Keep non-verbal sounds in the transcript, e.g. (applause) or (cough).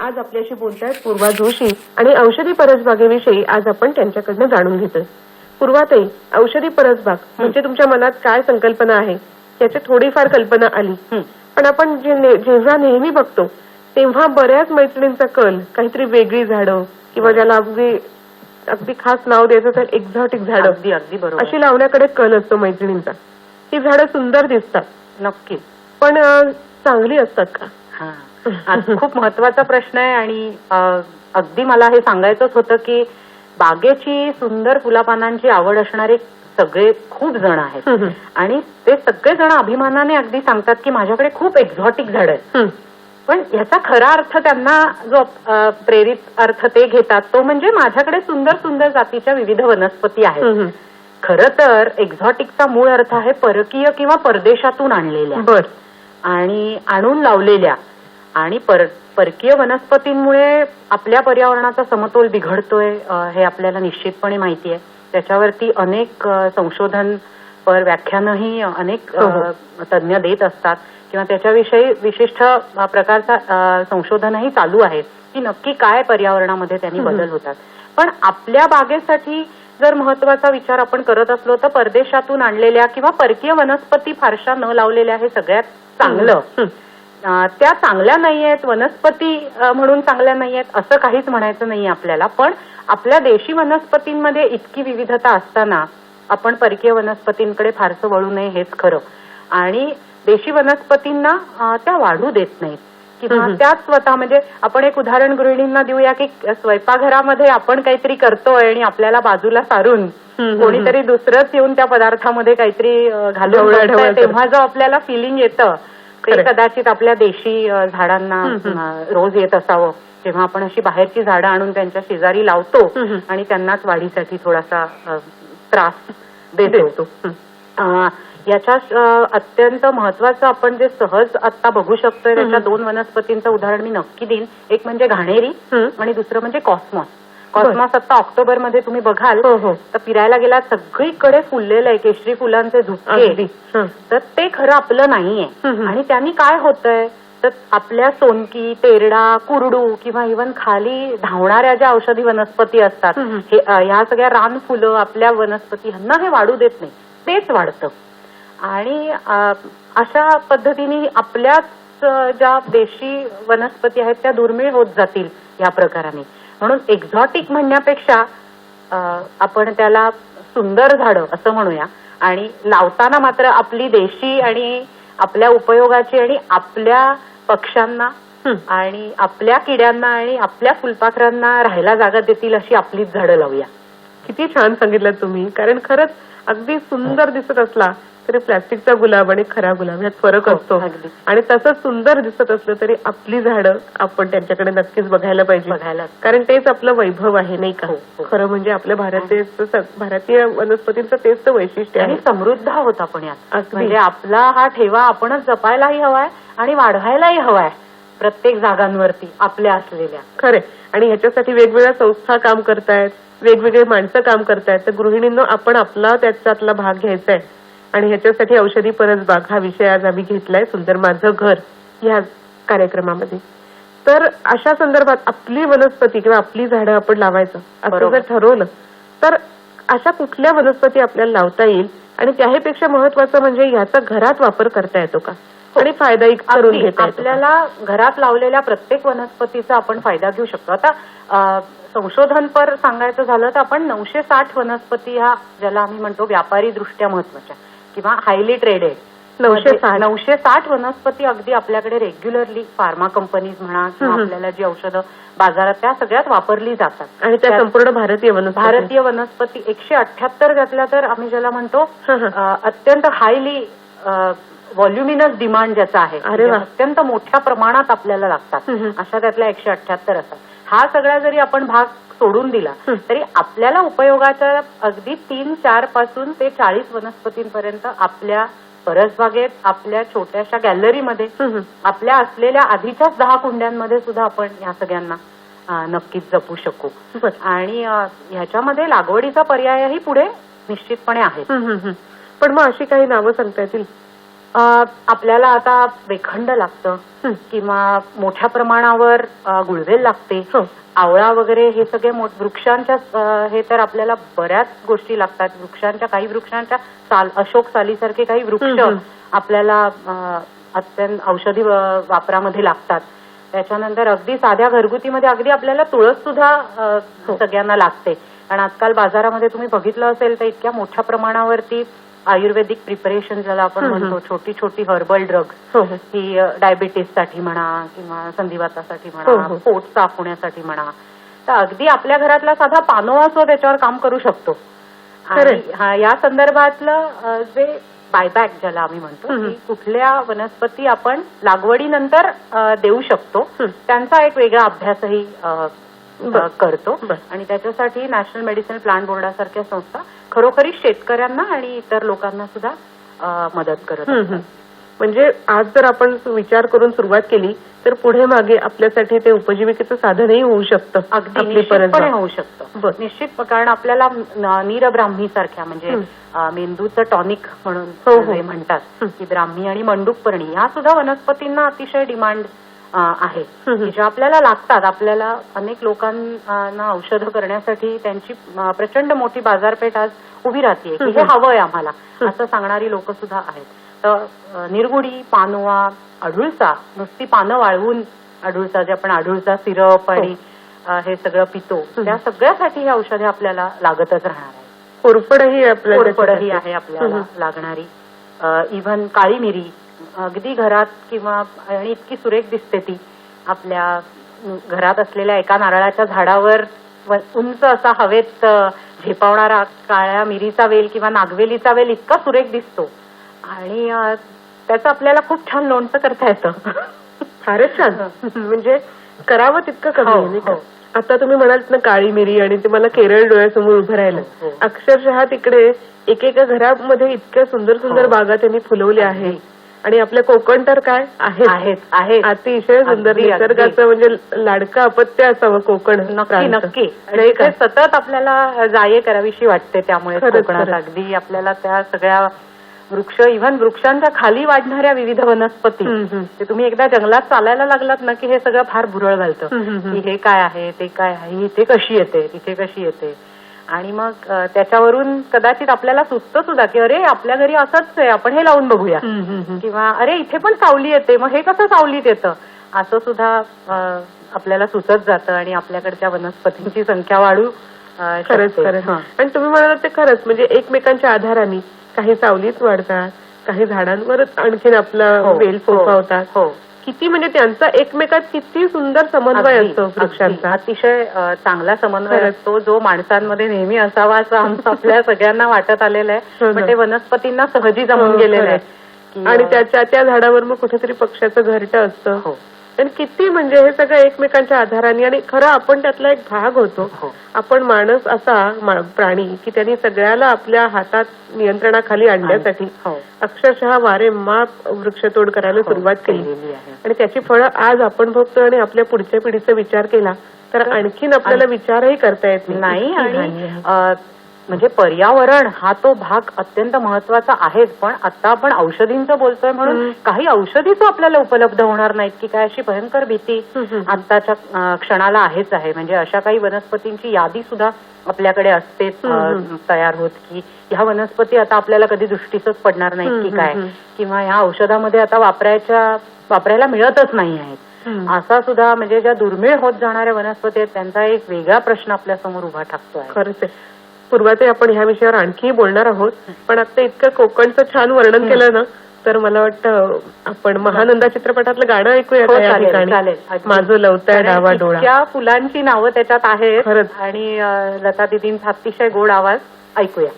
आज आपल्याशी बोलतायत पूर्वा जोशी आणि औषधी परसबागेविषयी आज आपण त्यांच्याकडनं जाणून घेतोय. पूर्वाताई औषधी परसबाग म्हणजे तुमच्या मनात काय संकल्पना आहे? याची थोडीफार कल्पना आली. हं. पण आपण जेव्हा नेहमी बघतो तेव्हा बऱ्याच मैत्रिणींचा कल काहीतरी वेगळी झाडं किंवा ज्याला अगदी अगदी खास नाव द्यायचं तर एक्झॉटिक झाडं. अगदी अगदी बरोबर. अशी लावण्याकडे कल असतो मैत्रिणींचा. ही झाडं सुंदर दिसतात. नक्कीच. पण चांगली असतात का? हा. आज खूप महत्त्वाचा प्रश्न आहे आणि अगदी मला हे सांगायचंच होतं की बागेची सुंदर फुलापानांची आवड असणारे सगळे खूप जण आहेत. आणि ते सगळे जण अभिमानाने अगदी सांगतात की माझ्याकडे खूप एक्झॉटिक झाड आहेत. पण याचा खरा अर्थ त्यांना जो प्रेरित अर्थ ते घेतात तो म्हणजे माझ्याकडे सुंदर सुंदर जातीच्या विविध वनस्पती आहेत. खर तर एक्झॉटिकचा मूळ अर्थ आहे परकीय किंवा परदेशातून आणलेल्या आणि आणून लावलेल्या आणि पर परकीय वनस्पतींमुळे आपल्या पर्यावरणाचा समतोल बिघडतोय हे आपल्याला निश्चितपणे माहिती आहे त्याच्यावरती अनेक संशोधन पर व्याख्यानही अनेक अ, हो, तज्ज्ञ देत असतात किंवा त्याच्याविषयी विशिष्ट प्रकारचा संशोधनही चालू आहे की नक्की काय पर्यावरणामध्ये त्यांनी. बदल होतात पण आपल्या बागेसाठी जर महत्त्वाचा विचार आपण करत असलो तर परदेशातून आणलेल्या किंवा परकीय वनस्पती फारशा न लावलेल्या हे सगळ्यात चांगलं हं. त्या चांगल्या नाहीयेत वनस्पती अं, म्हणून चांगल्या नाहीयेत असं काहीच म्हणायचं नाही आपल्याला पण आपल्या देशी वनस्पतींमध्ये इतकी विविधता असताना आपण परकीय वनस्पतींकडे फारसं वळू नये हेच खरं आणि देशी वनस्पतींना त्या वाढू देत नाहीत किंवा. त्याच स्वतः म्हणजे आपण एक उदाहरण गृहिणींना देऊया की स्वयंपाकघरामध्ये आपण काहीतरी करतोय आणि आपल्याला बाजूला सारून. कोणीतरी दुसरंच येऊन त्या पदार्थामध्ये काहीतरी घालून तेव्हा जो आपल्याला फिलिंग येतं ते. कदाचित आपल्या देशी झाडांना रोज येत असावं जेव्हा आपण अशी बाहेरची झाडं आणून त्यांच्या शेजारी लावतो. आणि त्यांनाच वाढीसाठी थोडासा त्रास देतो याच्या अत्यंत महत्वाचं आपण जे सहज आता बघू शकतोय त्याच्या. दोन वनस्पतींचं उदाहरण मी नक्की देईन एक म्हणजे घाणेरी. आणि दुसरं म्हणजे कॉस्मॉस कॉस्मॉस आता ऑक्टोबरमध्ये तुम्ही बघाल हो हो. तर फिरायला गेलात सगळीकडे फुललेलं आहे केशरी फुलांचे हं. तर ते खरं आपलं नाहीये. आणि त्यांनी काय होतंय? तर आपल्या सोनकी तेरडा कुरडू किंवा इव्हन खाली धावणाऱ्या ज्या औषधी वनस्पती असतात हं, ह्या सगळ्या रान फुलं आपल्या वनस्पती ह्यांना हे वाढू देत नाही. तेच वाढतं. आणि अशा पद्धतीने आपल्याच ज्या देशी वनस्पती आहेत त्या दुर्मिळ होत जातील या प्रकाराने. म्हणून एक्झॉटिक म्हणण्यापेक्षा आपण त्याला सुंदर झाडं असं म्हणूया. आणि लावताना मात्र आपली देशी आणि आपल्या उपयोगाची आणि आपल्या पक्ष्यांना. आणि आपल्या किड्यांना आणि आपल्या फुलपाखरांना राहायला जागा देतील अशी आपलीच झाडं लावूया. किती छान सांगितलं तुम्ही. कारण खरंच अगदी सुंदर दिसत असला तरी प्लास्टिकचा गुलाब आणि खरा गुलाब यात फरक हो, असतो. आणि तसंच सुंदर दिसत असलं तरी आपली झाडं आपण त्यांच्याकडे नक्कीच बघायला पाहिजे. बघायला कारण तेच आपलं वैभव आहे नाही का? हो, हो. खरं म्हणजे आपल्या भारतीय भारतीय वनस्पतींचं तेच तर वैशिष्ट्य आणि आहे. समृद्ध आहोत आपण यात. म्हणजे आपला हा ठेवा आपणच जपायलाही हवाय आणि वाढवायलाही हवाय. प्रत्येक जागांवरती आपल्या असलेल्या. खरे आणि ह्याच्यासाठी वेगवेगळ्या संस्था काम करतायत वेगवेगळे माणसं काम करतायत. तर गृहिणींनो आपण आपला त्याच्यातला भाग घ्यायचा आहे. आणि ह्याच्यासाठी औषधी परसबाग हा विषय आज आम्ही घेतलाय सुंदर माझं घर ह्या कार्यक्रमामध्ये तर अशा संदर्भात आपली वनस्पती किंवा आपली झाडं आपण लावायचं असं. जर ठरवलं तर अशा कुठल्या वनस्पती आपल्याला लावता येईल आणि त्याहीपेक्षा महत्वाचं म्हणजे याचा घरात वापर करता येतो का आणि फायदाही करून. घेता? आपल्याला घरात लावलेल्या प्रत्येक वनस्पतीचा आपण फायदा घेऊ शकतो आता संशोधनपर सांगायचं झालं तर आपण नऊशे साठ वनस्पती ह्या ज्याला आम्ही म्हणतो व्यापारी दृष्ट्या महत्त्वाच्या किंवा हायली ट्रेडेड 960. नऊशे साठ वनस्पती अगदी आपल्याकडे रेग्युलरली फार्मा कंपनीज म्हणा किंवा. आपल्याला जी औषधं बाजारात त्या सगळ्यात वापरली जातात आणि त्या संपूर्ण भारतीय वनस्पती भारतीय वनस्पती एकशे अठ्याहत्तर त्यातल्या तर आम्ही ज्याला म्हणतो अत्यंत हायली व्हॉल्युमिनस डिमांड ज्याचा आहे. म्हणजे अत्यंत मोठ्या प्रमाणात आपल्याला लागतात. अशा त्यातल्या एकशे अठ्याहत्तर असतात हा सगळा जरी आपण भाग सोडून दिला. तरी आपल्याला उपयोगाच्या अगदी तीन चारपासून ते चाळीस वनस्पतींपर्यंत आपल्या परसबागेत आपल्या छोट्याशा गॅलरीमध्ये. आपल्या असलेल्या आधीच्याच दहा कुंड्यांमध्ये सुद्धा आपण या सगळ्यांना नक्कीच जपू शकू. आणि ह्याच्यामध्ये लागवडीचा पर्यायही पुढे निश्चितपणे आहे. पण मग अशी काही नावं सांगता येतील आपल्याला आता वेखंड लागतं. किंवा मोठ्या प्रमाणावर गुळवेल लागते आवळा वगैरे हे सगळे वृक्षांच्या हे तर आपल्याला बऱ्याच गोष्टी लागतात वृक्षांच्या काही वृक्षांच्या साल अशोक सालीसारखे काही वृक्ष. आपल्याला अत्यंत औषधी वापरामध्ये लागतात त्याच्यानंतर अगदी साध्या घरगुतीमध्ये अगदी आपल्याला तुळस सुद्धा हो. सगळ्यांना लागते कारण आजकाल बाजारामध्ये तुम्ही बघितलं असेल तर इतक्या मोठ्या प्रमाणावरती आयुर्वेदिक प्रिपरेशन ज्याला आपण. म्हणतो छोटी छोटी हर्बल ड्रग्स हो हो ही डायबिटीससाठी म्हणा किंवा संधिवातासाठी म्हणा हो. पोट साफ होण्यासाठी म्हणा तर अगदी आपल्या घरातला साधा पानोळा सुद्धा त्याच्यावर काम करू शकतो आणि. हा, या संदर्भातलं जे बायबॅक ज्याला आम्ही म्हणतो. की कुठल्या वनस्पती आपण लागवडीनंतर देऊ शकतो. त्यांचा एक वेगळा अभ्यासही. करतो. आणि त्याच्यासाठी नॅशनल मेडिसिन प्लांट बोर्डासारख्या संस्था खरोखरी शेतकऱ्यांना आणि इतर लोकांना सुद्धा मदत करत. म्हणजे आज जर आपण विचार करून सुरुवात केली तर पुढे मागे आपल्यासाठी ते उपजीविकेचं साधनही होऊ शकतं अगदी. होऊ शकतं. निश्चित कारण आपल्याला नीरब्राह्मी सारख्या म्हणजे मेंदूचं टॉनिक म्हणून हो, हो. म्हणतात. की ब्राह्मी आणि मंडूकपर्णी ह्या सुद्धा वनस्पतींना अतिशय डिमांड आहे हं, हं. की ज्या आपल्याला लागतात आपल्याला अनेक लोकांना औषधं करण्यासाठी त्यांची प्रचंड मोठी बाजारपेठ आज उभी राहते की हं, हे हं. हवंय आम्हाला हं. असं सांगणारी लोक सुद्धा आहेत तर निरगुडी पानोवा अडुळसा नुसती पानं वाळवून अडुळसा जे आपण अडुळसा सिरप आणि अं, हे सगळं पितो हो. हं. त्या सगळ्यासाठी ही औषधे आपल्याला लागतच राहणार आहे कोरफडही कोरफडही. आहे आपल्याला. लागणारी इव्हन काळी मिरी अगदी घरात किंवा आणि इतकी सुरेख दिसते ती आपल्या घरात असलेल्या एका नारळाच्या झाडावर उंच असा हवेत झेपावणारा काळ्या मिरीचा वेल किंवा नागवेलीचा वेल इतका सुरेख दिसतो आणि त्याचं आपल्याला खूप छान लोणचं करता येतं फारच छान म्हणजे करावं तितकं कमी हो? हो. आता तुम्ही म्हणाल ना काळी मिरी आणि ते मला केरळ डोळ्यासमोर उभं राहिलं हो. अक्षरशः तिकडे एकेका घरामध्ये इतक्या सुंदर सुंदर. बागा त्यांनी फुलवल्या आहे आणि आपल्या कोकण तर काय आहे आहेत आहेत अतिशय सुंदर. निसर्गाचं म्हणजे लाडकं अपत्य असावं कोकण नक्की. नक्की आणि? तिथे सतत आपल्याला जाये करावीशी वाटते त्यामुळे कोकणात. अगदी आपल्याला त्या सगळ्या वृक्ष इव्हन वृक्षांच्या खाली वाढणाऱ्या विविध वनस्पती. ते तुम्ही एकदा जंगलात चालायला लागलात ना की हे सगळं फार भुरळ घालतं. की हे काय आहे ते काय आहे इथे कशी येते तिथे कशी येते आणि मग त्याच्यावरून कदाचित आपल्याला सुचतं सुद्धा की अरे आपल्या घरी असंच आहे आपण हे लावून बघूया. किंवा अरे इथे पण सावली येते मग हे कसं सावलीत येतं असं सुद्धा आपल्याला सुचत जातं आणि आपल्याकडच्या वनस्पतींची संख्या वाढू खरंच. खरंच हं. आणि तुम्ही म्हणालात ते खरंच म्हणजे एकमेकांच्या आधाराने काही सावलीत वाढतात काही झाडांवरच आणखीन आपला हो, वेल हो, फोफावतात हो. किती म्हणजे त्यांचा एकमेकात किती सुंदर समन्वय असतो. वृक्षांचा. अतिशय चांगला समन्वय. असतो जो माणसांमध्ये नेहमी असावा असं आमचं (laughs) आपल्या सगळ्यांना वाटत आलेलं आहे. पण ते वनस्पतींना सहजी जमून गेलेलं आहे. आणि त्याच्या त्या झाडावर मग कुठेतरी पक्ष्याचं घरटं असतं. आणि किती म्हणजे हे सगळं एकमेकांच्या आधाराने आणि खरं आपण त्यातला एक भाग होतो. हो. आपण माणूस असा प्राणी की त्यांनी सगळ्याला आपल्या हातात नियंत्रणाखाली आणण्यासाठी हो. अक्षरशः वारेमाप वृक्षतोड करायला हो, सुरुवात केली. आणि त्याची फळं आज आपण भोगतो आणि आपल्या पुढच्या पिढीचा विचार केला तर आणखीन आपल्याला विचारही करता येत नाही. आणि म्हणजे पर्यावरण हा तो भाग अत्यंत महत्त्वाचा आहेच पण आता आपण औषधींचं बोलतोय म्हणून. काही औषधीच आपल्याला उपलब्ध होणार नाहीत की काय अशी भयंकर भीती. आताच्या क्षणाला आहेच आहे म्हणजे अशा काही वनस्पतींची यादी सुद्धा आपल्याकडे असतेच अ, हम्म, हम्म. तयार होत की ह्या वनस्पती आता आपल्याला कधी दृष्टीसच पडणार नाहीत की काय. किंवा ह्या औषधामध्ये आता वापरायच्या वापरायला मिळतच नाही आहेत. असा सुद्धा म्हणजे ज्या दुर्मिळ होत जाणाऱ्या वनस्पती आहेत त्यांचा एक वेगळा प्रश्न आपल्यासमोर उभा ठाकतो आहे पूर्वाते आपण ह्या विषयावर आणखी बोलणार आहोत. पण आता इतकं कोकणचं छान वर्णन केलं ना तर मला वाटतं आपण महानंदा चित्रपटातलं गाणं ऐकूया हो. माझं कारण डावा डोळा. इतक्या फुलांची नावं त्याच्यात आहेत. आणि लता दिदींचा अतिशय गोड आवाज ऐकूया.